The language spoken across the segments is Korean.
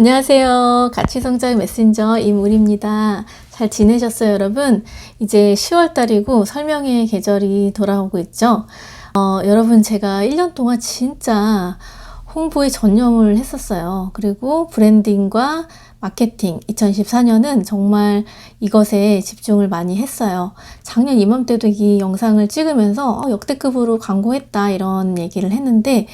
안녕하세요. 가치성장 메신저 임우리입니다. 잘 지내셨어요, 여러분? 이제 10월달이고 설명회 계절이 돌아오고 있죠. 어, 여러분, 제가 1년 동안 진짜 홍보에 전념을 했었어요. 그리고 브랜딩과 마케팅 2014년은 정말 이것에 집중을 많이 했어요. 작년 이맘때도 이 영상을 찍으면서 어, 역대급으로 광고했다 이런 얘기를 했는데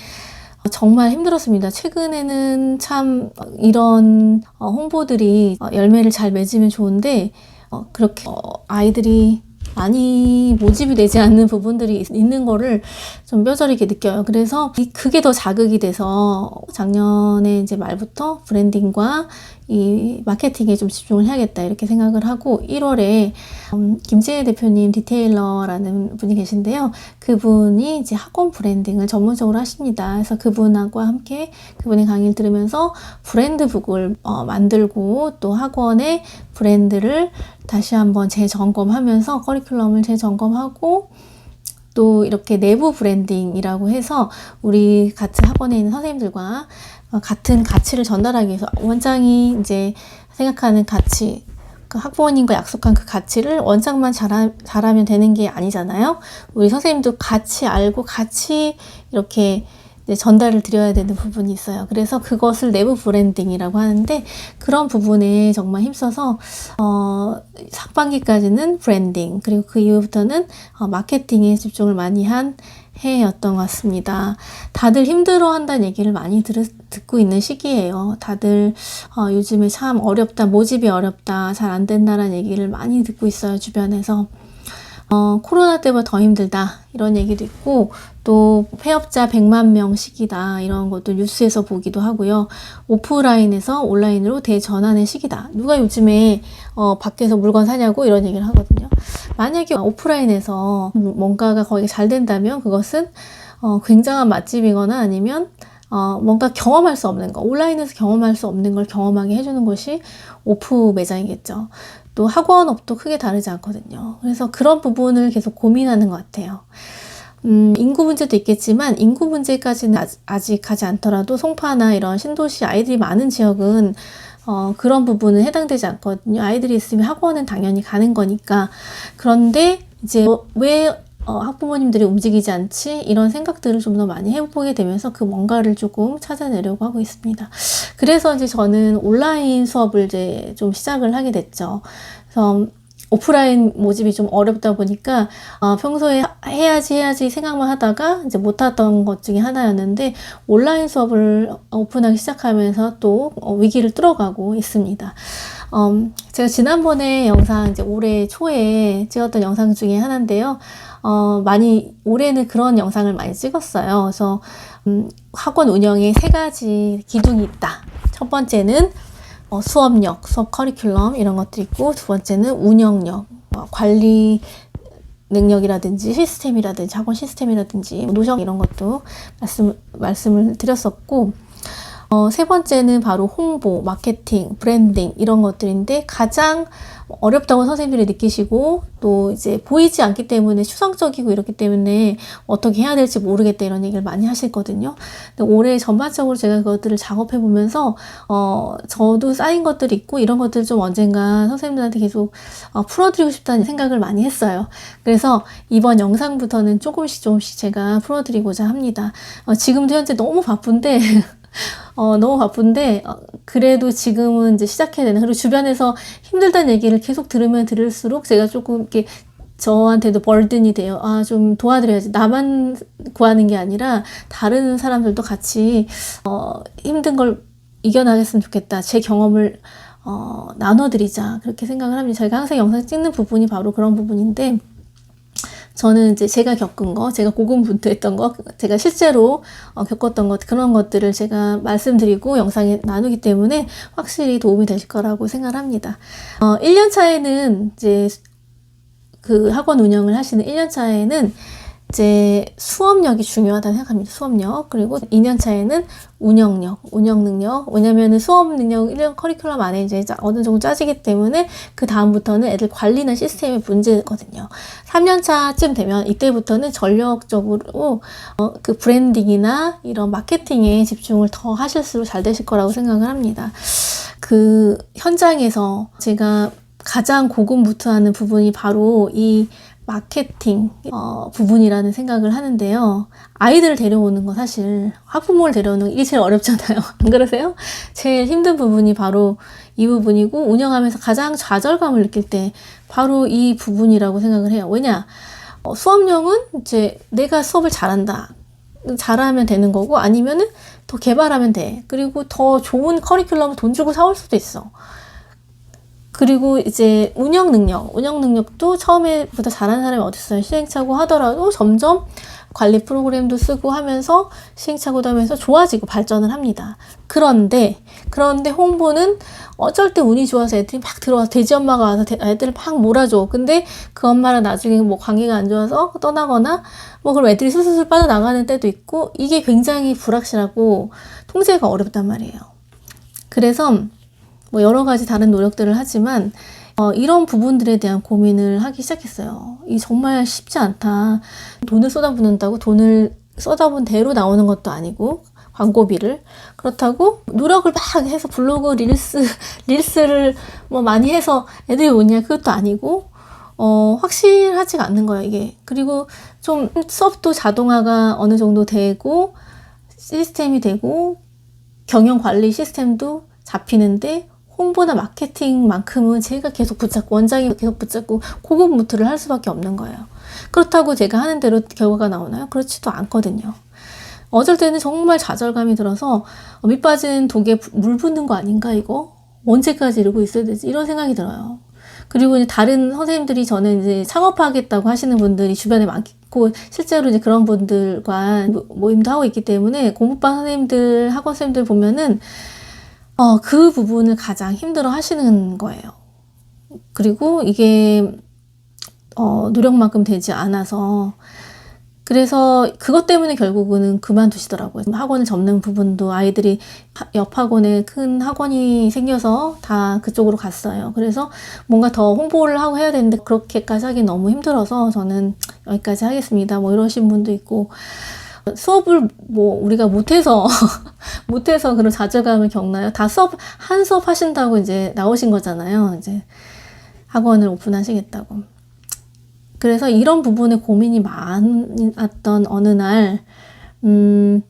정말 힘들었습니다. 최근에는 참 이런 어, 홍보들이 어, 열매를 잘 맺으면 좋은데 어, 그렇게 아이들이 많이 모집이 되지 않는 부분들이 있는 거를 좀 뼈저리게 느껴요. 그래서 그게 더 자극이 돼서 작년에 이제 말부터 브랜딩과 이 마케팅에 좀 집중을 해야겠다 이렇게 생각을 하고 1월에 음, 김재혜 대표님 디테일러라는 분이 계신데요. 그분이 이제 학원 브랜딩을 전문적으로 하십니다. 그래서 그분하고 함께 그분의 강의를 들으면서 브랜드북을 어, 만들고 또 학원의 브랜드를 다시 한번 재점검하면서 커리큘럼을 재점검하고 또 이렇게 내부 브랜딩이라고 해서 우리 같은 학원에 있는 선생님들과 어, 같은 가치를 전달하기 위해서 원장이 이제 생각하는 가치, 그 학부모님과 약속한 그 가치를 원장만 잘하, 잘하면 되는 게 아니잖아요. 우리 선생님도 같이 알고 같이 이렇게 전달을 드려야 되는 부분이 있어요. 그래서 그것을 내부 브랜딩이라고 하는데 그런 부분에 정말 힘써서 어, 상반기까지는 브랜딩 그리고 그 이후부터는 어, 마케팅에 집중을 많이 한 해였던 것 같습니다. 다들 힘들어 한다는 얘기를 많이 들, 듣고 있는 시기예요. 다들 어, 요즘에 참 어렵다, 모집이 어렵다, 잘 안 된다라는 얘기를 많이 듣고 있어요, 주변에서. 어, 코로나 때보다 더 힘들다 이런 얘기도 있고 또 폐업자 100만 명 시기다 이런 것도 뉴스에서 보기도 하고요. 오프라인에서 온라인으로 대전환의 시기다. 누가 요즘에 어, 밖에서 물건 사냐고 이런 얘기를 하거든요. 만약에 오프라인에서 뭔가가 거의 잘 된다면 그것은 어, 굉장한 맛집이거나 아니면 어, 뭔가 경험할 수 없는 거, 온라인에서 경험할 수 없는 걸 경험하게 해주는 것이 오프 매장이겠죠. 또 학원업도 크게 다르지 않거든요. 그래서 그런 부분을 계속 고민하는 것 같아요. 음, 인구 문제도 있겠지만 인구 문제까지는 아직 가지 않더라도 송파나 이런 신도시 아이들이 많은 지역은 어, 그런 부분은 해당되지 않거든요. 아이들이 있으면 학원은 당연히 가는 거니까. 그런데 이제 왜 어, 학부모님들이 움직이지 않지? 이런 생각들을 좀 더 많이 해보게 되면서 그 뭔가를 조금 찾아내려고 하고 있습니다. 그래서 이제 저는 온라인 수업을 이제 좀 시작을 하게 됐죠. 그래서 오프라인 모집이 좀 어렵다 보니까 어, 평소에 해야지 해야지 생각만 하다가 이제 못하던 것 중에 하나였는데 온라인 수업을 오픈하기 시작하면서 또 어, 위기를 뚫어가고 있습니다. 음, 제가 지난번에 영상 이제 올해 초에 찍었던 영상 중에 하나인데요. 어, 많이, 올해는 그런 영상을 많이 찍었어요. 그래서, 음, 학원 운영에 세 가지 기둥이 있다. 첫 번째는 어, 수업력, 수업 커리큘럼 이런 것들이 있고, 두 번째는 운영력, 어, 관리 능력이라든지 시스템이라든지 학원 시스템이라든지 노션 이런 것도 말씀, 말씀을 드렸었고, 어, 세 번째는 바로 홍보, 마케팅, 브랜딩 이런 것들인데 가장 어렵다고 선생님들이 느끼시고 또 이제 보이지 않기 때문에 추상적이고 이렇기 때문에 어떻게 해야 될지 모르겠다 이런 얘기를 많이 하시거든요. 근데 올해 전반적으로 제가 그것들을 작업해 보면서 어 저도 쌓인 것들이 있고 이런 것들 좀 언젠가 선생님들한테 계속 어, 풀어드리고 싶다는 생각을 많이 했어요. 그래서 이번 영상부터는 조금씩 조금씩 제가 풀어드리고자 합니다. 어, 지금도 현재 너무 바쁜데 어, 너무 바쁜데, 어, 그래도 지금은 이제 시작해야 되는. 그리고 주변에서 힘들다는 얘기를 계속 들으면 들을수록 제가 조금 이렇게 저한테도 벌든이 돼요. 아, 좀 도와드려야지. 나만 구하는 게 아니라 다른 사람들도 같이, 어, 힘든 걸 이겨나갔으면 좋겠다. 제 경험을, 어, 나눠드리자. 그렇게 생각을 합니다. 저희가 항상 영상 찍는 부분이 바로 그런 부분인데, 저는 이제 제가 겪은 거, 제가 고군분투했던 거, 제가 실제로 어, 겪었던 것, 그런 것들을 제가 말씀드리고 영상에 나누기 때문에 확실히 도움이 되실 거라고 생각합니다. 어, 1년 차에는 이제 그 학원 운영을 하시는 1년 차에는 이 제 수업력이 중요하다고 생각합니다. 수업력. 그리고 2년 차에는 운영력, 운영 능력. 왜냐면은 수업 능력 1년 커리큘럼 안에 이제 짜- 어느 정도 짜지기 때문에 그 다음부터는 애들 관리나 시스템의 문제거든요. 3년 차쯤 되면 이때부터는 전력적으로 어, 그 브랜딩이나 이런 마케팅에 집중을 더 하실수록 잘 되실 거라고 생각을 합니다. 그 현장에서 제가 가장 고군분투하는 부분이 바로 이 마케팅 어, 부분이라는 생각을 하는데요. 아이들을 데려오는 거 사실 학부모를 데려오는 게 제일 어렵잖아요. 안 그러세요? 제일 힘든 부분이 바로 이 부분이고 운영하면서 가장 좌절감을 느낄 때 바로 이 부분이라고 생각을 해요. 왜냐? 어, 수업용은 이제 내가 수업을 잘한다. 잘하면 되는 거고 아니면은 더 개발하면 돼. 그리고 더 좋은 커리큘럼을 돈 주고 사올 수도 있어. 그리고 이제 운영 능력, 운영 능력도 처음에보다 잘하는 사람이 어딨어요. 시행착오 하더라도 점점 관리 프로그램도 쓰고 하면서 시행착오도 하면서 좋아지고 발전을 합니다. 그런데, 그런데 홍보는 어쩔 때 운이 좋아서 애들이 막 들어와서 돼지 엄마가 와서 대- 애들을 막 몰아줘. 근데 그 엄마랑 나중에 뭐 관계가 안 좋아서 떠나거나 뭐 그럼 애들이 슬슬 빠져나가는 때도 있고 이게 굉장히 불확실하고 통제가 어렵단 말이에요. 그래서 뭐 여러 가지 다른 노력들을 하지만 어, 이런 부분들에 대한 고민을 하기 시작했어요. 이 정말 쉽지 않다. 돈을 쏟아붓는다고 돈을 쏟아본 대로 나오는 것도 아니고 광고비를 그렇다고 노력을 막 해서 블로그 릴스 릴스를 뭐 많이 해서 애들이 오냐 그것도 아니고 어, 확실하지가 않는 거예요, 이게. 그리고 좀 수업도 자동화가 어느 정도 되고, 시스템이 되고, 경영 관리 시스템도 잡히는데, 홍보나 마케팅만큼은 제가 계속 붙잡고, 원장이 계속 붙잡고, 고군분투를 할 수밖에 없는 거예요. 그렇다고 제가 하는 대로 결과가 나오나요? 그렇지도 않거든요. 어쩔 때는 정말 좌절감이 들어서, 어, 밑 빠진 독에 부- 물 붓는 거 아닌가, 이거? 언제까지 이러고 있어야 되지? 이런 생각이 들어요. 그리고 이제 다른 선생님들이 저는 이제 창업하겠다고 하시는 분들이 주변에 많고 실제로 이제 그런 분들과 모- 모임도 하고 있기 때문에 공부방 선생님들, 학원 선생님들 보면은 어, 그 부분을 가장 힘들어 하시는 거예요. 그리고 이게 어, 노력만큼 되지 않아서 그래서 그것 때문에 결국은 그만두시더라고요. 학원을 접는 부분도 아이들이 하- 옆 학원에 큰 학원이 생겨서 다 그쪽으로 갔어요. 그래서 뭔가 더 홍보를 하고 해야 되는데 그렇게까지 하기 너무 힘들어서 저는 여기까지 하겠습니다. 뭐 이러신 분도 있고 수업을 뭐 우리가 못해서 못해서 그런 좌절감을 겪나요? 다 수업 한 수업 하신다고 이제 나오신 거잖아요. 이제 학원을 오픈하시겠다고. 그래서 이런 부분에 고민이 많았던 어느 날, 음,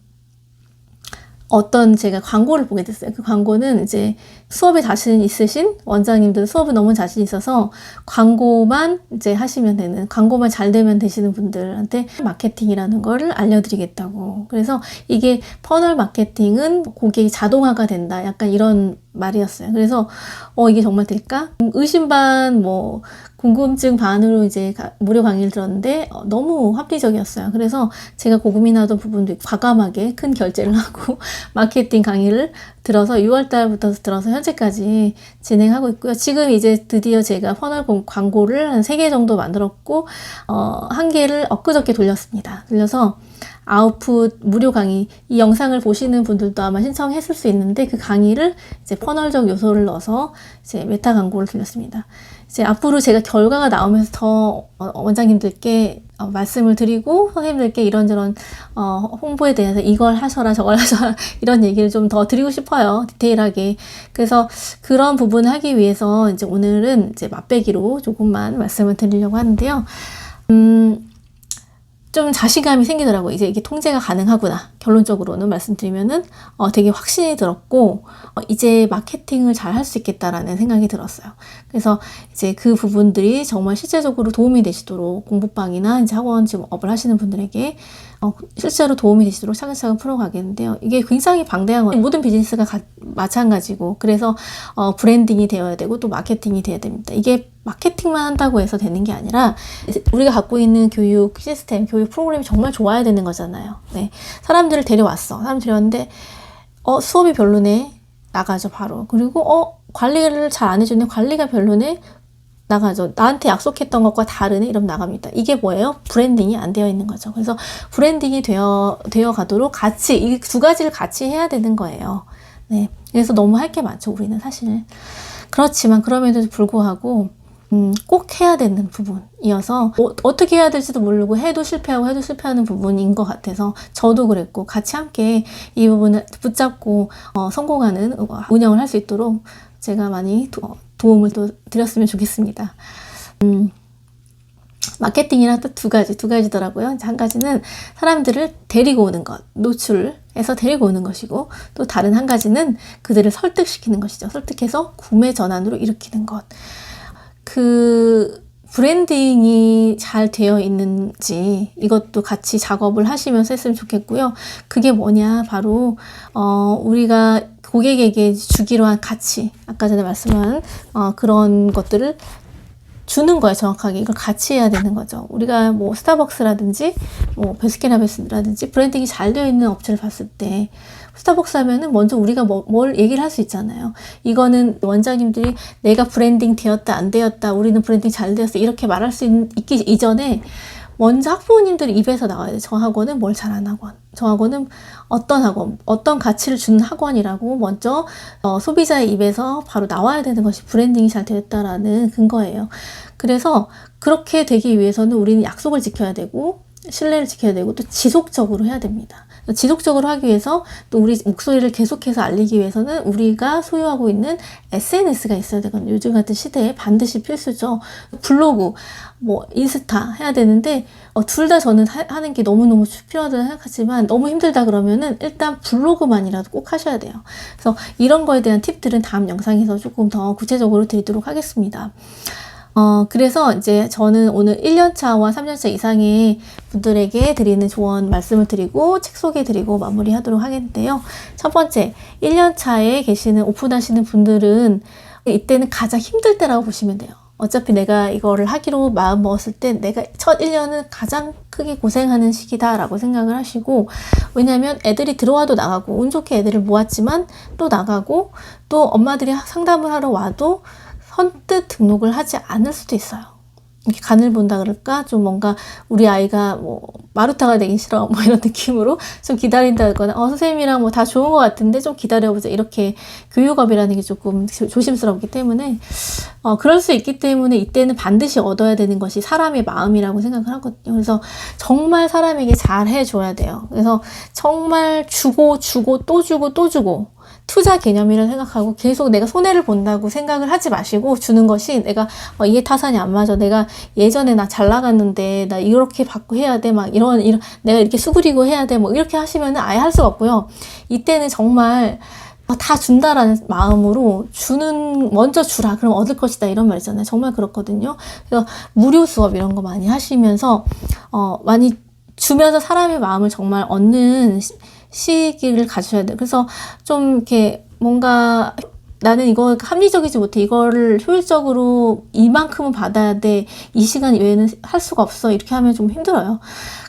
어떤 제가 광고를 보게 됐어요. 그 광고는 이제 수업에 자신 있으신 원장님들 수업에 너무 자신 있어서 광고만 이제 하시면 되는, 광고만 잘 되면 되시는 분들한테 마케팅이라는 거를 알려드리겠다고. 그래서 이게 퍼널 마케팅은 고객이 자동화가 된다. 약간 이런 말이었어요. 그래서 어, 이게 정말 될까? 의심 반, 뭐, 궁금증 반으로 이제 가- 무료 강의를 들었는데 어, 너무 합리적이었어요. 그래서 제가 고민하던 부분도 과감하게 큰 결제를 하고 마케팅 강의를 들어서 6월 달부터 들어서 현재까지 진행하고 있고요. 지금 이제 드디어 제가 퍼널 공- 광고를 한 3개 정도 만들었고 어, 한 개를 엊그저께 돌렸습니다. 돌려서 아웃풋 무료 강의 이 영상을 보시는 분들도 아마 신청했을 수 있는데 그 강의를 이제 퍼널적 요소를 넣어서 이제 메타 광고를 돌렸습니다. 이제 앞으로 제가 결과가 나오면서 더 어, 원장님들께 어, 말씀을 드리고 선생님들께 이런저런 어, 홍보에 대해서 이걸 하셔라 저걸 하셔라 이런 얘기를 좀 더 드리고 싶어요 디테일하게 그래서 그런 부분을 하기 위해서 이제 오늘은 이제 맛배기로 조금만 말씀을 드리려고 하는데요 음, 좀 자신감이 생기더라고요. 이제 이게 통제가 가능하구나. 결론적으로는 말씀드리면은 어, 되게 확신이 들었고 어, 이제 마케팅을 잘 할 수 있겠다라는 생각이 들었어요. 그래서 이제 그 부분들이 정말 실제적으로 도움이 되시도록 공부방이나 이제 학원 지금 업을 하시는 분들에게 어, 실제로 도움이 되시도록 차근차근 풀어가겠는데요. 이게 굉장히 방대한 거 모든 비즈니스가 가- 마찬가지고 그래서 어, 브랜딩이 되어야 되고 또 마케팅이 돼야 됩니다. 이게 마케팅만 한다고 해서 되는 게 아니라 우리가 갖고 있는 교육 시스템, 교육 프로그램이 정말 좋아야 되는 거잖아요. 네. 사람들을 데려왔어. 사람 데려왔는데 어, 수업이 별로네. 나가죠, 바로. 그리고 어, 관리를 잘 안 해주네. 관리가 별로네. 나가죠. 나한테 약속했던 것과 다르네? 이러면 나갑니다. 이게 뭐예요? 브랜딩이 안 되어 있는 거죠. 그래서 브랜딩이 되어, 되어 가도록 같이, 이 두 가지를 같이 해야 되는 거예요. 네. 그래서 너무 할 게 많죠, 우리는 사실. 그렇지만 그럼에도 불구하고, 음, 꼭 해야 되는 부분이어서 어, 떻게 해야 될지도 모르고 해도 실패하고 해도 실패하는 부분인 것 같아서 저도 그랬고 같이 함께 이 부분을 붙잡고 어, 성공하는 운영을 할 수 있도록 제가 많이 도, 도움을 또 드렸으면 좋겠습니다. 음, 마케팅이랑 또 두 가지, 두 가지더라고요. 한 가지는 사람들을 데리고 오는 것, 노출해서 데리고 오는 것이고, 또 다른 한 가지는 그들을 설득시키는 것이죠. 설득해서 구매 전환으로 일으키는 것. 그, 브랜딩이 잘 되어 있는지 이것도 같이 작업을 하시면서 했으면 좋겠고요. 그게 뭐냐? 바로, 어, 우리가 고객에게 주기로 한 가치, 아까 전에 말씀한 어, 그런 것들을 주는 거예요, 정확하게. 이걸 같이 해야 되는 거죠. 우리가 뭐 스타벅스라든지 뭐 베스킨라빈스라든지 브랜딩이 잘 되어 있는 업체를 봤을 때 스타벅스 하면은 먼저 우리가 뭐, 뭘 얘기를 할 수 있잖아요. 이거는 원장님들이 내가 브랜딩 되었다, 안 되었다, 우리는 브랜딩 잘 되었어, 이렇게 말할 수 있, 있기 이전에 먼저 학부모님들 입에서 나와야 돼. 저 학원은 뭘 잘하는 학원. 저 학원은 어떤 학원, 어떤 가치를 주는 학원이라고 먼저 어, 소비자의 입에서 바로 나와야 되는 것이 브랜딩이 잘 됐다라는 근거예요. 그래서 그렇게 되기 위해서는 우리는 약속을 지켜야 되고 신뢰를 지켜야 되고 또 지속적으로 해야 됩니다. 지속적으로 하기 위해서 또 우리 목소리를 계속해서 알리기 위해서는 우리가 소유하고 있는 SNS가 있어야 되거든요. 요즘 같은 시대에 반드시 필수죠. 블로그, 뭐 인스타 해야 되는데 어, 둘 다 저는 하, 는게 너무너무 필요하다고 생각하지만 너무 힘들다 그러면은 일단 블로그만이라도 꼭 하셔야 돼요. 그래서 이런 거에 대한 팁들은 다음 영상에서 조금 더 구체적으로 드리도록 하겠습니다. 어, 그래서 이제 저는 오늘 1년차와 3년차 이상의 분들에게 드리는 조언 말씀을 드리고 책 소개 드리고 마무리 하도록 하겠는데요. 첫 번째, 1년차에 계시는 오픈하시는 분들은 이때는 가장 힘들 때라고 보시면 돼요. 어차피 내가 이거를 하기로 마음 먹었을 때 내가 첫 1년은 가장 크게 고생하는 시기다라고 생각을 하시고 왜냐면 애들이 들어와도 나가고 운 좋게 애들을 모았지만 또 나가고 또 엄마들이 상담을 하러 와도 선뜻 등록을 하지 않을 수도 있어요. 이렇게 간을 본다 그럴까? 좀 뭔가 우리 아이가 뭐 마루타가 되기 싫어 뭐 이런 느낌으로 좀 기다린다거나 어 선생님이랑 뭐 다 좋은 것 같은데 좀 기다려보자 이렇게 교육업이라는 게 조금 조심스럽기 때문에 어 그럴 수 있기 때문에 이때는 반드시 얻어야 되는 것이 사람의 마음이라고 생각을 하거든요. 그래서 정말 사람에게 잘 해줘야 돼요. 그래서 정말 주고 주고 또 주고 또 주고 투자 개념이라 생각하고 계속 내가 손해를 본다고 생각을 하지 마시고 주는 것이 내가 어, 이해 타산이 안 맞아. 내가 예전에 나 잘 나갔는데 나 이렇게 받고 해야 돼. 막 이런 이런 내가 이렇게 수그리고 해야 돼. 뭐 이렇게 하시면은 아예 할 수가 없고요. 이때는 정말 어, 다 준다라는 마음으로 주는 먼저 주라 그럼 얻을 것이다 이런 말 있잖아요 정말 그렇거든요 그래서 무료 수업 이런 거 많이 하시면서 어 많이 주면서 사람의 마음을 정말 얻는 시기를 가져야 돼요. 그래서 좀 이렇게 뭔가 나는 이거 합리적이지 못해. 이거를 효율적으로 이만큼은 받아야 돼. 이 시간 이외에는 할 수가 없어. 이렇게 하면 좀 힘들어요.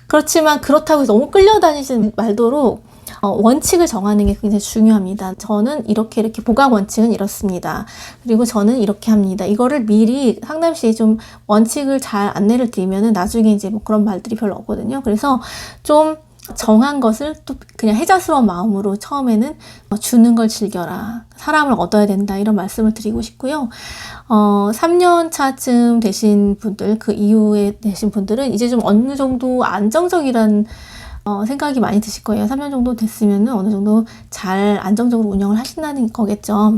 그렇지만 그렇다고 해서 너무 끌려다니지 말도록 어, 원칙을 정하는 게 굉장히 중요합니다. 저는 이렇게 이렇게 보강 원칙은 이렇습니다. 그리고 저는 이렇게 합니다. 이거를 미리 상담실에 좀 원칙을 잘 안내를 드리면은 나중에 이제 뭐 그런 말들이 별로 없거든요. 그래서 좀 정한 것을 또 그냥 해자스러운 마음으로 처음에는 뭐 주는 걸 즐겨라. 사람을 얻어야 된다. 이런 말씀을 드리고 싶고요. 어, 3년 차쯤 되신 분들, 그 이후에 되신 분들은 이제 좀 어느 정도 안정적이란 어, 생각이 많이 드실 거예요. 3년 정도 됐으면 어느 정도 잘 안정적으로 운영을 하신다는 거겠죠.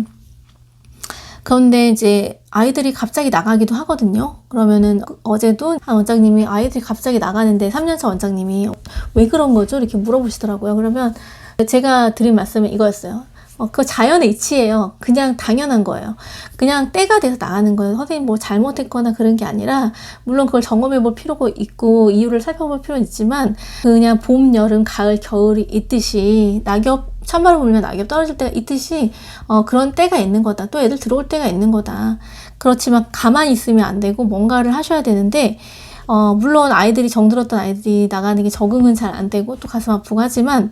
그런데 이제 아이들이 갑자기 나가기도 하거든요. 그러면은 어제도 한 원장님이 아이들이 갑자기 나가는데 3년차 원장님이 왜 그런 거죠? 이렇게 물어보시더라고요. 그러면 제가 드린 말씀은 이거였어요. 어, 그거 자연의 이치예요. 그냥 당연한 거예요. 그냥 때가 돼서 나가는 거예요. 선생님 뭐 잘못했거나 그런 게 아니라, 물론 그걸 점검해 볼 필요가 있고, 이유를 살펴볼 필요는 있지만, 그냥 봄, 여름, 가을, 겨울이 있듯이, 낙엽, 찬바람 불면 낙엽 떨어질 때가 있듯이, 어, 그런 때가 있는 거다. 또 애들 들어올 때가 있는 거다. 그렇지만 가만히 있으면 안 되고, 뭔가를 하셔야 되는데, 어, 물론 아이들이 정들었던 아이들이 나가는 게 적응은 잘 안 되고, 또 가슴 아프고 하지만,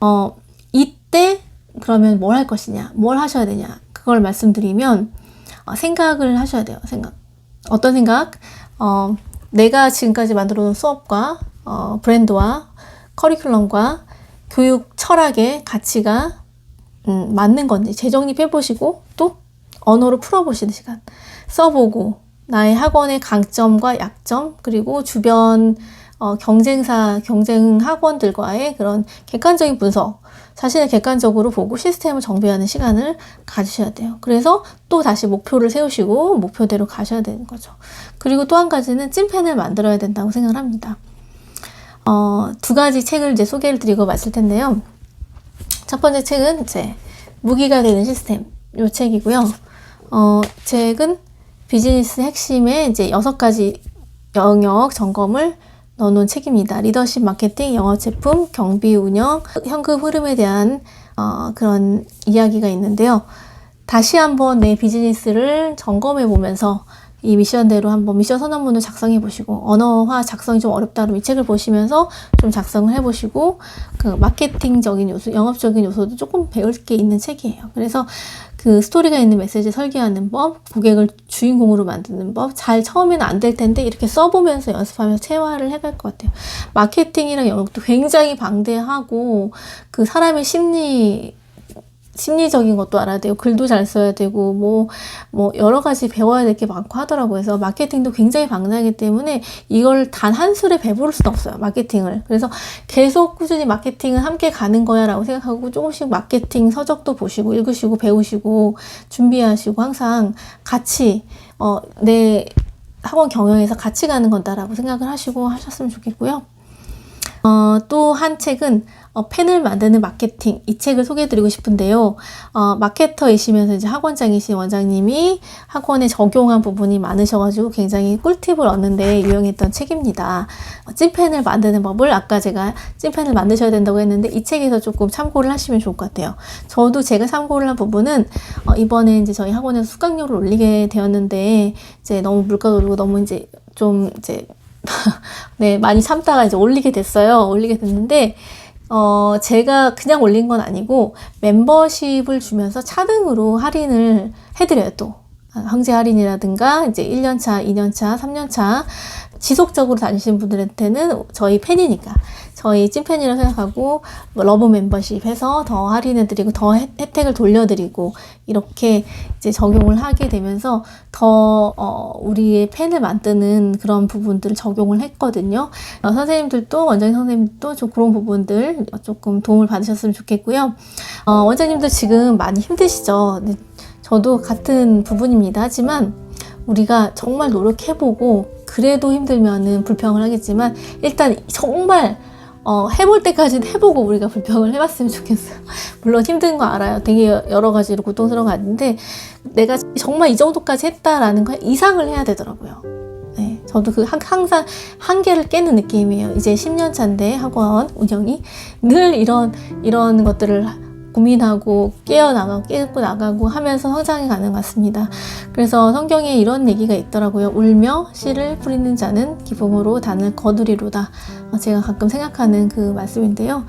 어, 이때 그러면 뭘 할 것이냐, 뭘 하셔야 되냐, 그걸 말씀드리면 어, 생각을 하셔야 돼요. 생각. 어떤 생각? 어, 내가 지금까지 만들어 놓은 수업과 어, 브랜드와 커리큘럼과 교육 철학의 가치가 음, 맞는 건지 재정립해 보시고 또 언어로 풀어보시는 시간 써보고 나의 학원의 강점과 약점 그리고 주변 어, 경쟁사 경쟁 학원들과의 그런 객관적인 분석 자신을 객관적으로 보고 시스템을 정비하는 시간을 가지셔야 돼요. 그래서 또 다시 목표를 세우시고 목표대로 가셔야 되는 거죠. 그리고 또 한 가지는 찐펜을 만들어야 된다고 생각을 합니다. 어, 두 가지 책을 이제 소개를 드리고 마칠 텐데요. 첫 번째 책은 이제 무기가 되는 시스템 요 책이고요. 어, 책은 비즈니스 핵심의 이제 여섯 가지 영역 점검을 넣어놓은 책입니다. 리더십 마케팅, 영업 제품, 경비 운영, 현금 흐름에 대한 어, 그런 이야기가 있는데요. 다시 한번 내 비즈니스를 점검해 보면서 이 미션대로 한번 미션 선언문을 작성해 보시고 언어화 작성이 좀 어렵다 그러면 이 책을 보시면서 좀 작성을 해 보시고 그 마케팅적인 요소, 영업적인 요소도 조금 배울 게 있는 책이에요. 그래서 그 스토리가 있는 메시지 설계하는 법, 고객을 주인공으로 만드는 법, 잘 처음에는 안 될 텐데 이렇게 써보면서 연습하면서 체화를 해갈 것 같아요. 마케팅이랑 영업도 굉장히 방대하고 그 사람의 심리 심리적인 것도 알아야 되고 글도 잘 써야 되고 뭐뭐 여러 가지 배워야 될 게 많고 하더라고요. 그래서 마케팅도 굉장히 방대하기 때문에 이걸 단 한 술에 배부를 수는 없어요. 마케팅을. 그래서 계속 꾸준히 마케팅은 함께 가는 거야라고 생각하고 조금씩 마케팅 서적도 보시고 읽으시고 배우시고 준비하시고 항상 같이 어내 학원 경영에서 같이 가는 건다라고 생각을 하시고 하셨으면 좋겠고요. 어, 또 한 책은 어, 펜을 만드는 마케팅 이 책을 소개해드리고 싶은데요. 어, 마케터이시면서 이제 학원장이신 원장님이 학원에 적용한 부분이 많으셔가지고 굉장히 꿀팁을 얻는데 유용했던 책입니다. 어, 찐펜을 만드는 법을 아까 제가 찐펜을 만드셔야 된다고 했는데 이 책에서 조금 참고를 하시면 좋을 것 같아요. 저도 제가 참고를 한 부분은 어, 이번에 이제 저희 학원에서 수강료를 올리게 되었는데 이제 너무 물가도 오르고 너무 이제 좀 이제 네, 많이 참다가 이제 올리게 됐어요. 올리게 됐는데, 어, 제가 그냥 올린 건 아니고, 멤버십을 주면서 차등으로 할인을 해드려요, 또. 황제 할인이라든가, 이제 1년차, 2년차, 3년차, 지속적으로 다니시는 분들한테는 저희 팬이니까. 저희 찐팬이라고 생각하고 뭐 러브 멤버십 해서 더 할인해드리고 더 혜- 혜택을 돌려드리고 이렇게 이제 적용을 하게 되면서 더 어, 우리의 팬을 만드는 그런 부분들을 적용을 했거든요. 어, 선생님들도 원장님 선생님도 좀 그런 부분들 조금 도움을 받으셨으면 좋겠고요. 어, 원장님도 지금 많이 힘드시죠. 근데 저도 같은 부분입니다. 하지만 우리가 정말 노력해보고 그래도 힘들면은 불평을 하겠지만 일단 정말 어, 해볼 때까지는 해보고 우리가 불평을 해봤으면 좋겠어요. 물론 힘든 거 알아요. 되게 여러 가지로 고통스러운 거 아닌데 내가 정말 이 정도까지 했다라는 거 이상을 해야 되더라고요. 네, 저도 그 한- 항상 한계를 깨는 느낌이에요. 이제 10년 차인데 학원 운영이 늘 이런 이런 것들을 고민하고 깨어나가고 깨고 나가고 하면서 성장해 가는 것 같습니다. 그래서 성경에 이런 얘기가 있더라고요. 울며 씨를 뿌리는 자는 기쁨으로 단을 거두리로다. 어, 제가 가끔 생각하는 그 말씀인데요.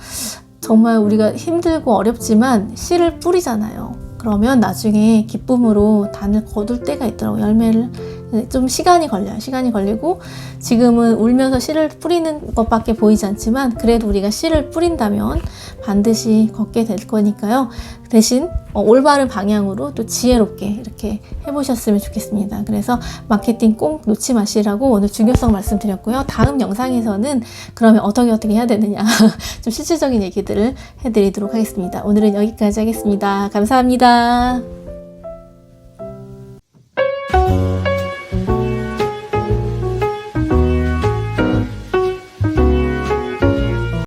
정말 우리가 힘들고 어렵지만 씨를 뿌리잖아요. 그러면 나중에 기쁨으로 단을 거둘 때가 있더라고요. 열매를 네, 좀 시간이 걸려요. 시간이 걸리고 지금은 울면서 씨를 뿌리는 것밖에 보이지 않지만 그래도 우리가 씨를 뿌린다면 반드시 걷게 될 거니까요. 대신 어, 올바른 방향으로 또 지혜롭게 이렇게 해보셨으면 좋겠습니다. 그래서 마케팅 꼭 놓지 마시라고 오늘 중요성 말씀드렸고요. 다음 영상에서는 그러면 어떻게 어떻게 해야 되느냐 좀 실질적인 얘기들을 해드리도록 하겠습니다. 오늘은 여기까지 하겠습니다. 감사합니다.